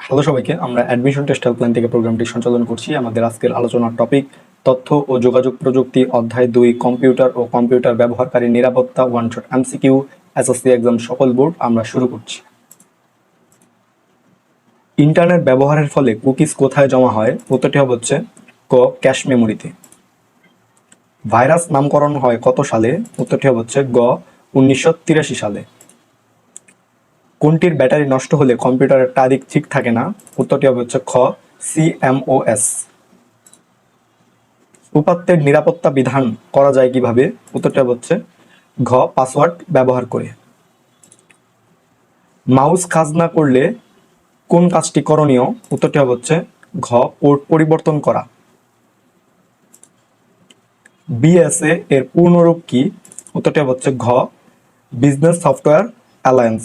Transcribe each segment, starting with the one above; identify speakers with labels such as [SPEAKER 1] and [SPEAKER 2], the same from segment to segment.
[SPEAKER 1] Hello সবাইকে, আমরা admission test helpline থেকে প্রোগ্রামটি সঞ্চালন করছি। আমাদের আজকের আলোচনার টপিক তথ্য ও যোগাযোগ প্রযুক্তি অধ্যায় দুই কম্পিউটার ও কম্পিউটার ব্যবহারকারী নিরাপত্তা one shot MCQ SSC exam সকল বোর্ড আমরা শুরু করছি। ইন্টারনেট ব্যবহারের ফলে কুকিজ কোথায় জমা হয়? উত্তরটি হচ্ছে ক ক্যাশ মেমোরিতে ভাইরাস নামকরণ হয় কত সালে? উত্তরটি হচ্ছে গ, উনিশশো তিরাশি সালে। কোনটির ব্যাটারি নষ্ট হলে কম্পিউটারের তারিখ ঠিক থাকে না? উত্তরটি হবে হচ্ছে খ সিএমওএস উপাত্তের নিরাপত্তা বিধান করা যায় কীভাবে? উত্তরটি হচ্ছে ঘ, পাসওয়ার্ড ব্যবহার করে। মাউস কাজ না করলে কোন কাজটি করণীয়? উত্তরটি হচ্ছে ঘ, পোর্ট পরিবর্তন করা। বিএসএ এর পূর্ণরূপ কি? উত্তরটি হচ্ছে ঘ, business software alliance.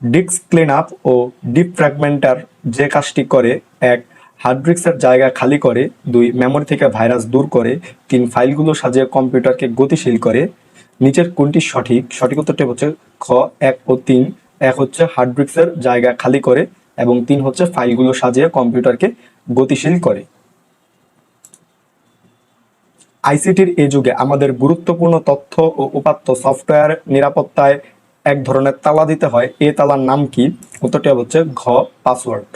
[SPEAKER 1] Disk clean up ও ডিপ ফ্র্যাগমেন্টার যে কাজটি করে, এক হার্ড ডিস্কের জায়গা খালি করে, দুই মেমোরি থেকে ভাইরাস দূর করে, তিন ফাইলগুলো সাজিয়ে কম্পিউটারকে গতিশীল করে। নিচের কোনটি সঠিক? সঠিক উত্তরটি হচ্ছে খ, এক ও তিন। এক হচ্ছে হার্ড ডিস্কের জায়গা খালি করে এবং তিন হচ্ছে ফাইলগুলো সাজিয়ে কম্পিউটারকে গতিশীল করে। আইসিটির এই যুগে আমাদের গুরুত্বপূর্ণ তথ্য ও উপাত্ত সফটওয়্যার নিরাপত্তায় এক ধরনের তালা দিতে হয়। এই তালার নাম কি? উত্তরটি হচ্ছে ঘ, পাসওয়ার্ড।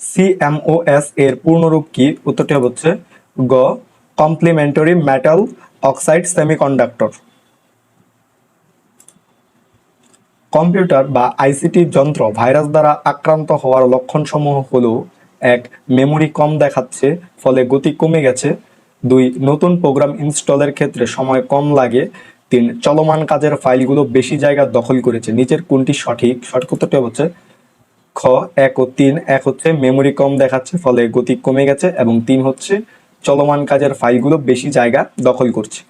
[SPEAKER 1] সিএমওএস এর পূর্ণরূপ কি? উত্তরটি হচ্ছে গ complementary metal oxide semiconductor computer বা আইসিটি যন্ত্র ভাইরাস দ্বারা আক্রান্ত হওয়ার লক্ষণসমূহ হলো, এক, মেমোরি কম দেখাচ্ছে, ফলে গতি কমে গেছে। দুই, নতুন প্রোগ্রাম ইনস্টলের ক্ষেত্রে সময় কম লাগে। তিন, চলমান কাজের ফাইলগুলো বেশি জায়গা দখল করেছে। নিচের কোনটি সঠিক? সঠিক উত্তরটি হচ্ছে খ, এক ও তিন। এক হচ্ছে মেমোরি কম দেখাচ্ছে, ফলে গতি কমে গেছে। এবং তিন হচ্ছে চলমান কাজের ফাইলগুলো বেশি জায়গা দখল করছে।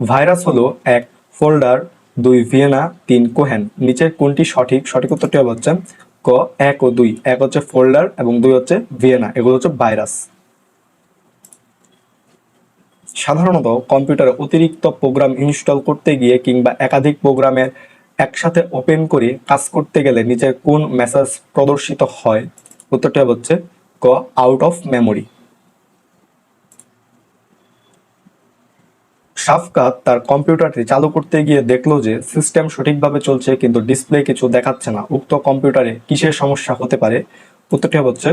[SPEAKER 1] ভাইরাস হলো এক ফোল্ডার, দুই ভিয়েনা, তিন কোহেন। নিচের কোনটি সঠিক? সঠিক উত্তরটি হচ্ছে ক, এক ও দুই। এক হচ্ছে ফোল্ডার এবং দুই হচ্ছে ভিয়েনা। এগুলো হচ্ছে ভাইরাস। সাধারণত কম্পিউটারে অতিরিক্ত প্রোগ্রাম ইনস্টল করতে গিয়ে কিংবা একাধিক প্রোগ্রামের একসাথে ওপেন করে কাজ করতে গেলে নিচের কোন মেসেজ প্রদর্শিত হয়, উত্তরটি হচ্ছে ক আউট অফ মেমোরি সাফকাত তার কম্পিউটারটি চালু করতে গিয়ে দেখল যে সিস্টেম সঠিকভাবে চলছে কিন্তু ডিসপ্লে কিছু দেখাচ্ছে না। উক্ত কম্পিউটারে কিসের সমস্যা হতে পারে, উত্তরটি হচ্ছে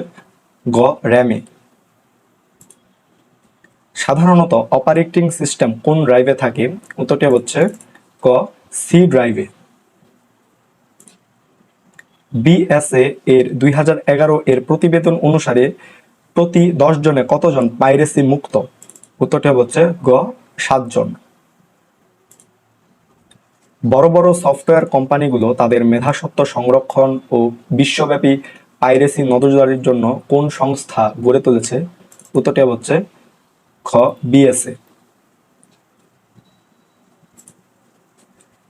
[SPEAKER 1] গ র্যামে সাধারণত অপারেটিং সিস্টেম কোন ড্রাইভে থাকে? উত্তরটি হচ্ছে ক সি ড্রাইভে বিএসএ এর দুই হাজার এগারো এর প্রতিবেদন অনুসারে প্রতি দশ জনে কতজন পাইরেসি মুক্ত? উত্তরটি হচ্ছে গ, সাতজন। বড় বড় সফটওয়্যার কোম্পানিগুলো তাদের মেধাসত্ব সংরক্ষণ ও বিশ্বব্যাপী পাইরেসি নজরদারির জন্য কোন সংস্থা গড়ে তুলেছে? উত্তরটি হচ্ছে খ বিএসএ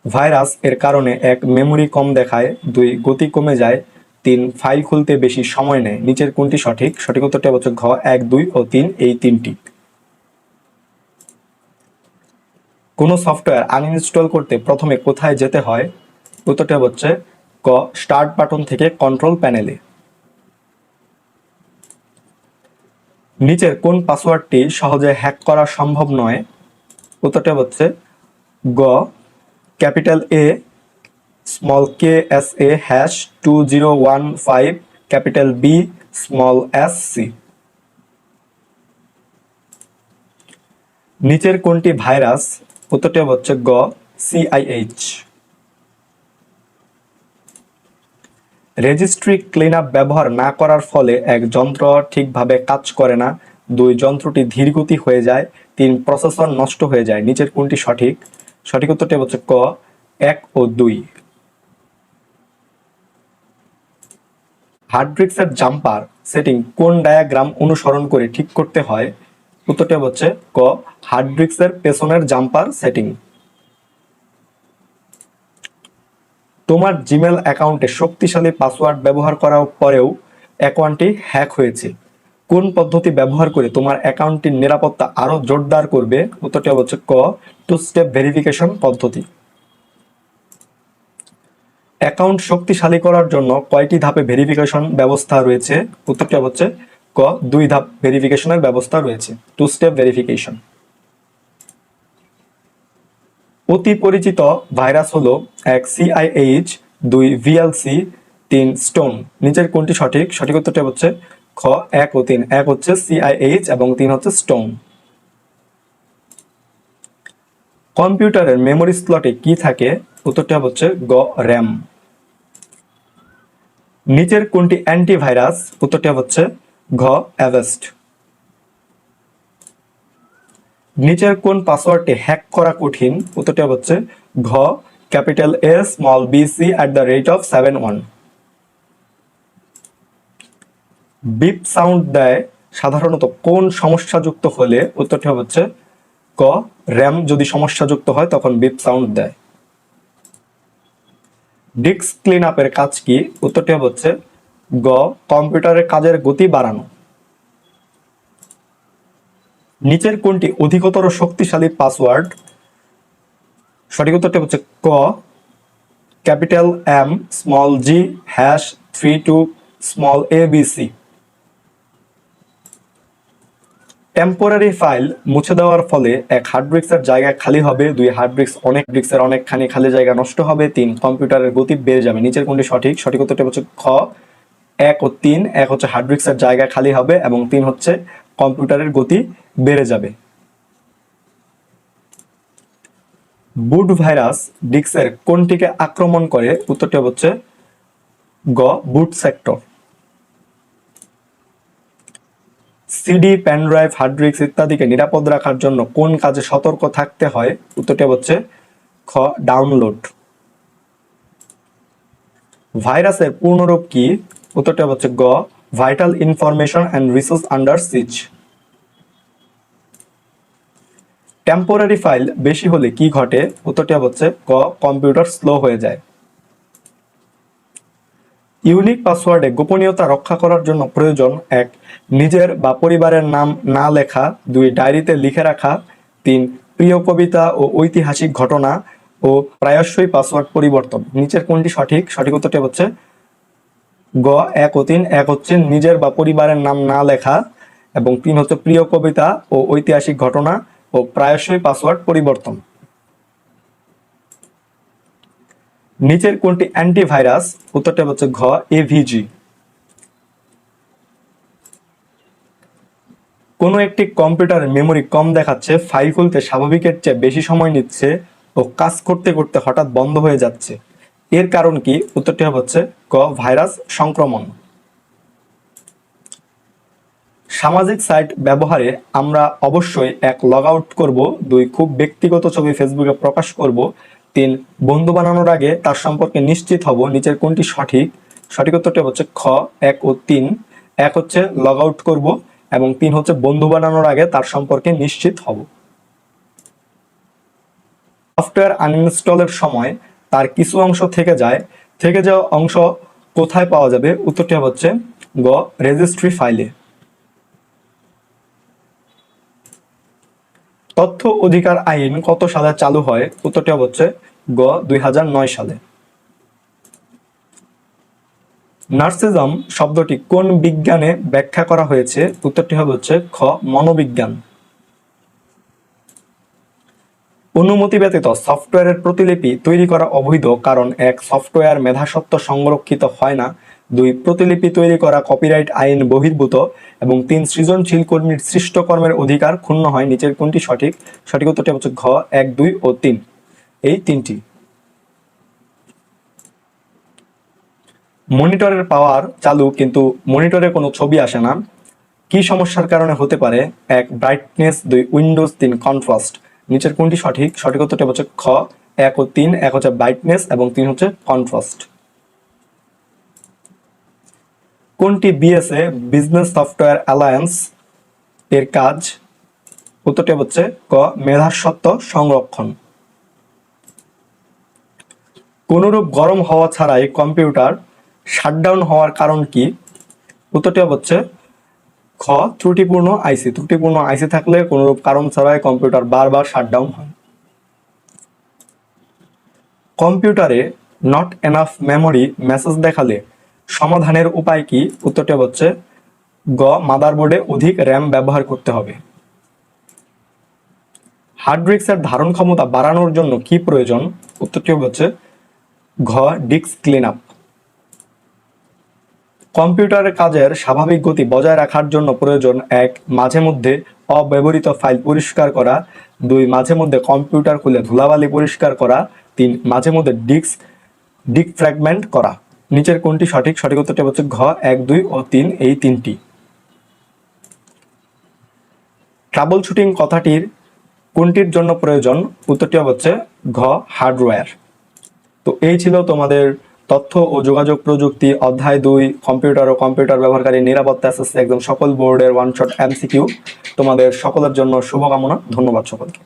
[SPEAKER 1] ভাইরাস এর কারণে এক মেমোরি কম দেখায়, দুই গতি কমে যায়, তিন ফাইল খুলতে বেশি সময় নেয়। নিচের কোনটি সঠিক? সঠিক উত্তরটি হচ্ছে ঘ, এক, দুই ও তিন, এই তিনটি। কোনো সফটওয়্যার আনইনস্টল করতে প্রথমে কোথায় যেতে হয়? উত্তরটি হচ্ছে ক স্টার্ট বাটন থেকে কন্ট্রোল প্যানেলে নিচের কোন পাসওয়ার্ডটি সহজে হ্যাক করা সম্ভব নয়। উত্তরটি হচ্ছে গ, capital A small K S A hash two zero one five capital B small S C নিচের কোনটি ভাইরাস? উত্তরটি হচ্ছে গ সিআইএইচ রেজিস্ট্রি ক্লিন ব্যবহার না করার ফলে এক যন্ত্র ঠিকভাবে কাজ করে না। দুই যন্ত্রটি ধীরগতি হয়ে যায়, তিন প্রসেসর নষ্ট হয়ে যায়। নিচের কোনটি সঠিক? সঠিক উত্তরটি হচ্ছে ক, এক ও দুই। হার্ড ডিস্কের জাম্পার সেটিং কোন ডায়াগ্রাম অনুসরণ করে ঠিক করতে হয়? উত্তরটি হচ্ছে ক, হার্ড ডিস্কের পেছনের জাম্পার সেটিং। তোমার জিমেল অ্যাকাউন্টে শক্তিশালী পাসওয়ার্ড ব্যবহার করার পরেও অ্যাকাউন্টটি হ্যাক হয়েছে। কোন পদ্ধতি ব্যবহার করে তোমার অ্যাকাউন্টটির নিরাপত্তা আরও জোরদার করবে? উত্তরটি হচ্ছে ক টু স্টেপ ভেরিফিকেশন পদ্ধতি। অ্যাকাউন্ট শক্তিশালী করার জন্য কয়টি ধাপে ভেরিফিকেশন ব্যবস্থা রয়েছে? উত্তরটি হচ্ছে ক, দুই ধাপ ভেরিফিকেশনের ব্যবস্থা রয়েছে। টু স্টেপ ভেরিফিকেশন অতি পরিচিত ভাইরাস হলো এক সিআইএইচ দুই ভিএলসি তিন স্টোন নিচের কোনটি সঠিক? সঠিক উত্তরটি হচ্ছে খ, এক ও তিন। এক হচ্ছে সিআইএইচ এবং তিন হচ্ছে স্টোন কম্পিউটারের মেমোরি স্লটে কি থাকে? উত্তরটি হচ্ছে গ র্যাম নিচের কোনটি অ্যান্টিভাইরাস উত্তরটি হচ্ছে ঘ অ্যাভেস্ট নিচের কোন পাসওয়ার্ডটি হ্যাক করা কঠিন? উত্তরটি হচ্ছে ঘ, capital S small B C at the rate of seven one beep sound দেয় সাধারণত কোন সমস্যাযুক্ত হলে? উত্তরটি হচ্ছে ক, র্যাম যদি সমস্যাযুক্ত হয় তখন বিপ সাউন্ড দেয়। ডিস্ক ক্লিন আপের কাজ কি? উত্তরটি হচ্ছে গ, কম্পিউটারের কাজের গতি বাড়ানো। নিচের কোনটি অধিকতর শক্তিশালী পাসওয়ার্ড? সঠিক উত্তরটি হচ্ছে ক, capital M, small G, hash, three two, small A, B, C. Temporary file মুছে দেওয়ার ফলে এক হার্ড ব্রিক্সের জায়গা খালি হবে, দুই হার্ড ব্রিক্স অনেক ব্রিক্সের অনেকখানি খালি জায়গা নষ্ট হবে, তিন কম্পিউটারের গতি বেড়ে যাবে। নিচের কোনটি সঠিক? সঠিক উত্তরটি হচ্ছে খ। এক ও তিন, এক হচ্ছে হার্ড ব্রিক্সের জায়গা খালি হবে এবং তিন হচ্ছে কম্পিউটারের গতি বেড়ে যাবে। বুট ভাইরাস ডিক্সের কোনটিকে আক্রমণ করে। উত্তরটি হচ্ছে গ boot sector. CD, pen drive, hard disk ইত্যাদিকে নিরাপদ রাখার জন্য কোন কাজে সতর্ক থাকতে হয়? উত্তরটি হচ্ছে খ, ডাউনলোড। ভাইরাসের পূর্ণরূপ কি? উত্তরটি হচ্ছে গ vital information and resource under siege temporary file বেশি হলে কি ঘটে? উত্তরটি হচ্ছে ক কম্পিউটার স্লো হয়ে যায়। ইউনিক পাসওয়ার্ডে গোপনীয়তা রক্ষা করার জন্য প্রয়োজন এক, নিজের বা পরিবারের নাম না লেখা, দুই, ডায়েরিতে লিখে রাখা, তিন, প্রিয় কবিতা ও ঐতিহাসিক ঘটনা ও প্রায়শই পাসওয়ার্ড পরিবর্তন। নিচের কোনটি সঠিক? সঠিক উত্তরটি হচ্ছে গ, এক ও তিন, এক হচ্ছে নিজের বা পরিবারের নাম না লেখা এবং তিন হচ্ছে প্রিয় কবিতা ও ঐতিহাসিক ঘটনা ও প্রায়শই পাসওয়ার্ড পরিবর্তন। নিচের কোনটি অ্যান্টিভাইরাস উত্তরটা হচ্ছে ঘ এভিজি কোনো একটি কম্পিউটারের মেমোরি কম দেখাচ্ছে ফাইল খুলতে স্বাভাবিকের চেয়ে বেশি সময় নিচ্ছে ও কাজ করতে করতে হঠাৎ বন্ধ হয়ে যাচ্ছে। এর কারণ কি? উত্তরটি হচ্ছে ক, ভাইরাস সংক্রমণ। সামাজিক সাইট ব্যবহারে আমরা অবশ্যই এক লগ আউট করব, দুই খুব ব্যক্তিগত ছবি ফেসবুকে প্রকাশ করব, তিন বন্ধু বানানোর আগে তার সম্পর্কে নিশ্চিত হব নিচের কোনটি সঠিক। সঠিক উত্তরটি হচ্ছে খ, এক ও তিন। এক হচ্ছে লগ আউট করব এবং তিন হচ্ছে বন্ধু বানানোর আগে তার সম্পর্কে নিশ্চিত হব। সফটওয়্যার আনইনস্টলের সময় তার কিছু অংশ থেকে যায়। থেকে যাওয়া অংশ কোথায় পাওয়া যাবে? উত্তরটি হচ্ছে গ রেজিস্ট্রি ফাইলে তথ্য অধিকার আইন কত সালে চালু হয়? উত্তরটি হচ্ছে গ, দুই হাজার নয় সালে। নার্সিজম শব্দটি কোন বিজ্ঞানে ব্যাখ্যা করা হয়েছে? উত্তরটি হবে হচ্ছে খ, মনোবিজ্ঞান। অনুমতি ব্যতীত সফটওয়্যারের প্রতিলিপি তৈরি করা অবৈধ কারণ এক সফটওয়্যার মেধাসত্ব সংরক্ষিত হয় না। দুই, প্রতিলিপি তৈরি করা কপিরাইট আইন বহির্ভূত এবং তিন, সৃজনশীল কর্মীর সৃষ্ট কর্মের অধিকার ক্ষুণ্ণ হয়। নিচের কোনটি সঠিক? সঠিক উত্তরটি হচ্ছে ঘ, এক, দুই ও তিন। এই তিনটি। মনিটরের পাওয়ার চালু, কিন্তু মনিটরে কোনো ছবি আসে না। কি সমস্যার কারণে হতে পারে? এক ব্রাইটনেস দুই উইন্ডোজ তিন কন্ট্রাস্ট নিচের কোনটি সঠিক? সঠিক উত্তরটি হচ্ছে খ, এক ও তিন, এক হচ্ছে ব্রাইটনেস এবং তিন হচ্ছে কন্ট্রাস্ট কোনটি বিএসএ বিজনেস সফটওয়্যার অ্যালায়েন্স এর কাজ? উত্তরটি হচ্ছে ক মেধাস্বত্ব সংরক্ষণ। কোনরূপ গরম হওয়া ছাড়াই কম্পিউটার শাটডাউন হওয়ার কারণ কি? উত্তরটি হচ্ছে খ, ত্রুটিপূর্ণ আইসি ত্রুটিপূর্ণ আইসি থাকলে কোনোরূপ কারণ ছাড়াই কম্পিউটার বারবার শাটডাউন হয়। কম্পিউটারে নট এনাফ মেমোরি মেসেজ দেখালে সমাধানের উপায় কি? উত্তরটি হচ্ছে গ মাদারবোর্ডে অধিক র্যাম ব্যবহার করতে হবে। হার্ড ডিস্কের ধারণ ক্ষমতা বাড়ানোর জন্য কি প্রয়োজন? উত্তরটি হচ্ছে ঘ ডিস্ক ক্লিন আপ কম্পিউটারের কাজের স্বাভাবিক গতি বজায় রাখার জন্য প্রয়োজন এক, মাঝে মধ্যে অব্যবহৃত ফাইল পরিষ্কার করা, দুই, মাঝে মধ্যে কম্পিউটার খুলে ধুলাবালি পরিষ্কার করা, তিন, মাঝে মধ্যে ডিস্ক ডিক ফ্র্যাগমেন্ট করা। নিচের কোনটি সঠিক সঠিক উত্তরটি হচ্ছে ঘ, এক, দুই ও তিন, এই তিনটি। ট্রাবল শুটিং কথাটির কোনটির জন্য প্রয়োজন? উত্তরটি হচ্ছে ঘ, হার্ডওয়্যার। তো এই ছিল তোমাদের তথ্য ও যোগাযোগ প্রযুক্তি অধ্যায় দুই, কম্পিউটার ও কম্পিউটার ব্যবহারকারী নিরাপত্তা একদম সকল বোর্ডের ওয়ান শট এমসিকিউ তোমাদের সকলের জন্য শুভকামনা, ধন্যবাদ সকলকে।